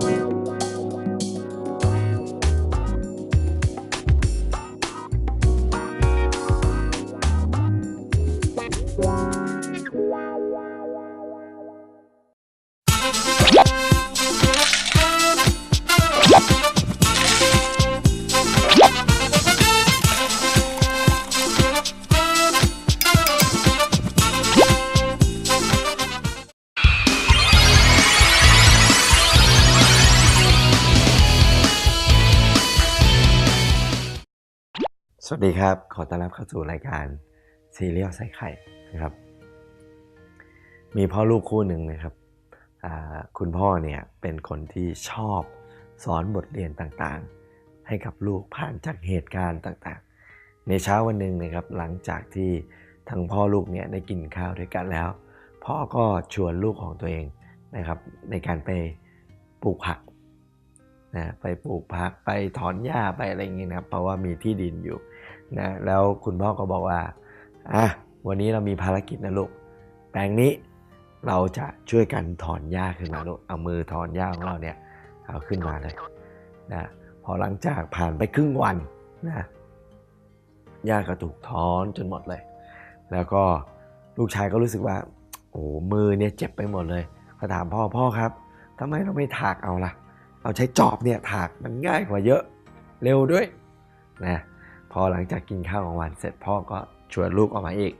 ส วัสดีครับ ขอต้อนรับเข้าสู่รายการซีเรียลใส่ไข่นะครับ มีพ่อลูกคู่หนึ่งนะครับคุณพ่อเนี่ยเป็นคนที่ชอบสอนบทเรียนต่างๆ ให้กับลูกผ่านจากเหตุการณ์ต่างๆ ในเช้าวันหนึ่งนะครับหลังจากที่ทั้งพ่อลูกเนี่ยได้กินข้าวด้วยกันแล้ว พ่อก็ชวนลูกของตัวเองนะครับในการไปปลูกผัก นะไปปลูกผักไปถอนหญ้าไปอะไรอย่างเงี้ยนะครับเพราะว่ามีที่ดินอยู่นะแล้วคุณพ่อก็บอกว่าอะวันนี้เรามีภารกิจนะลูกแปลงนี้เราจะช่วยกันถอนหญ้าขึ้นมาลูกเอามือถอนหญ้าของเราเนี่ยเอาขึ้นมาเลยนะพอหลังจากผ่านไปครึ่งวันนะหญ้าก็ถูกถอนจนหมดเลย แล้วก็ลูกชายก็รู้สึกว่าโอ้มือเนี่ยเจ็บไปหมดเลยก็ถามพ่อพ่อครับทำไมเราไม่ถากเอาล่ะ เราใช้จอบเนี่ยถากมันง่ายกว่าเยอะเร็วด้วยนะพอหลังจากกินข้าวกลางวันเสร็จพ่อก็ชวนลูกออกมาอีก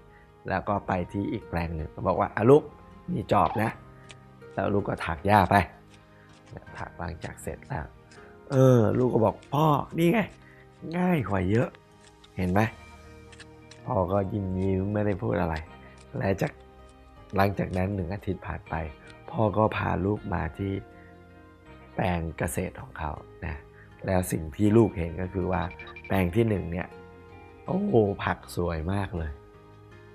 แล้วก็ไปที่อีกแปลงหนึ่งบอกว่าอะลูกมีจอบนะ แล้วลูกก็ถักหญ้าไปถักหลังจากเสร็จแล้วเออลูกก็บอกพ่อนี่ไงง่ายกว่าเยอะเห็นไหมพ่อก็ยิ้มยิ้มไม่ได้พูดอะไรและจากหลังจากนั้นหนึ่งอาทิตย์ผ่านไป พ่อก็พาลูกมาที่ แปลงเกษตรของเขานะแล้วสิ่งที่ลูกเห็นก็คือว่าแปลงที่หนึ่งเนี่ยโอ้โหผักสวยมากเลย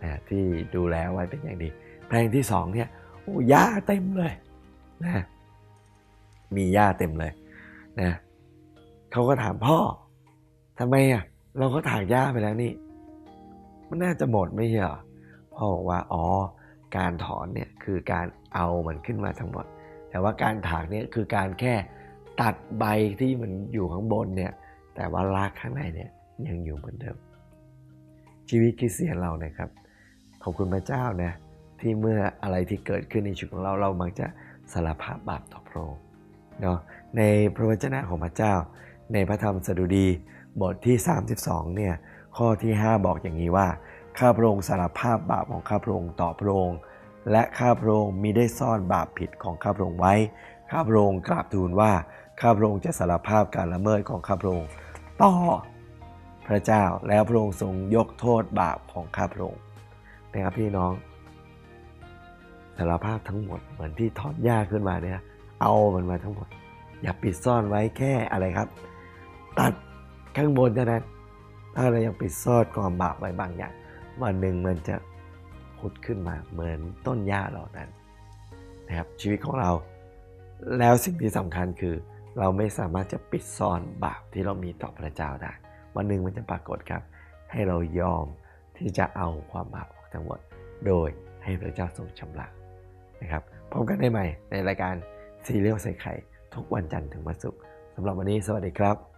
นะที่ดูแลไว้เป็นอย่างดี แปลงที่สองเนี่ยโอ้หญ้าเต็มเลยนะมีหญ้าเต็มเลยนะเขาก็ถามพ่อทำไมอะเราก็ถากหญ้าไปแล้วนี่ มันน่าจะหมดไม่ใช่เหรอพ่อบอกว่าอ๋อการถอนเนี่ยคือการเอามันขึ้นมาทั้งหมด แต่ว่าการถากเนี่ยคือการแค่ตัดใบที่มันอยู่ข้างบนเนี่ยแต่ว่ารากข้างในเนี่ยยังอยู่เหมือนเดิม ชีวิตคริสเตียนเรานะครับขอบคุณพระเจ้านะที่เมื่ออะไรที่เกิดขึ้นในชีวิตของเราเรามักจะสารภาพบาปต่อพระองค์เนาะในพระวจนะของพระเจ้า ในพระธรรมสดุดีบทที่ 32เนี่ยข้อที่ 5 บอกอย่างนี้ว่าข้าพระองค์สารภาพบาปของข้าพระองค์ต่อพระองค์ และข้าพระองค์มิได้ซ่อนบาปผิดของข้าพระองค์ไว้ ข้าพระองค์กราบทูลว่าข้าพระองค์จะสารภาพการละเมิดของข้าพระองค์ต่อพระเจ้าแล้วพระองค์ทรงยกโทษบาปของข้าพระองค์นะครับพี่น้องสารภาพทั้งหมดเหมือนที่ทอดหญ้าขึ้นมาเนี่ยเอามันมาทั้งหมด อย่าปิดซ่อนไว้แค่อะไรครับ ตัดข้างบนเท่านั้นถ้าเรายังปิดซ่อนความบาปไว้บางอย่างวันหนึ่งมันจะ พุดขึ้นมาเหมือนต้นหญ้าเหล่านั้นนะครับชีวิตของเรา แล้วสิ่งที่สำคัญคือ เราไม่สามารถจะปิดซ่อนบาปที่เรามีต่อพระเจ้าได้ วันหนึ่งมันจะปรากฏครับ ให้เรายอมที่จะเอาความบาปออกทั้งหมด โดยให้พระเจ้าทรงชำระนะครับพบกันได้ใหม่ในรายการซีเรียลใส่ไข่ทุกวันจันทร์ถึงวันศุกร์สำหรับวันนี้สวัสดีครับ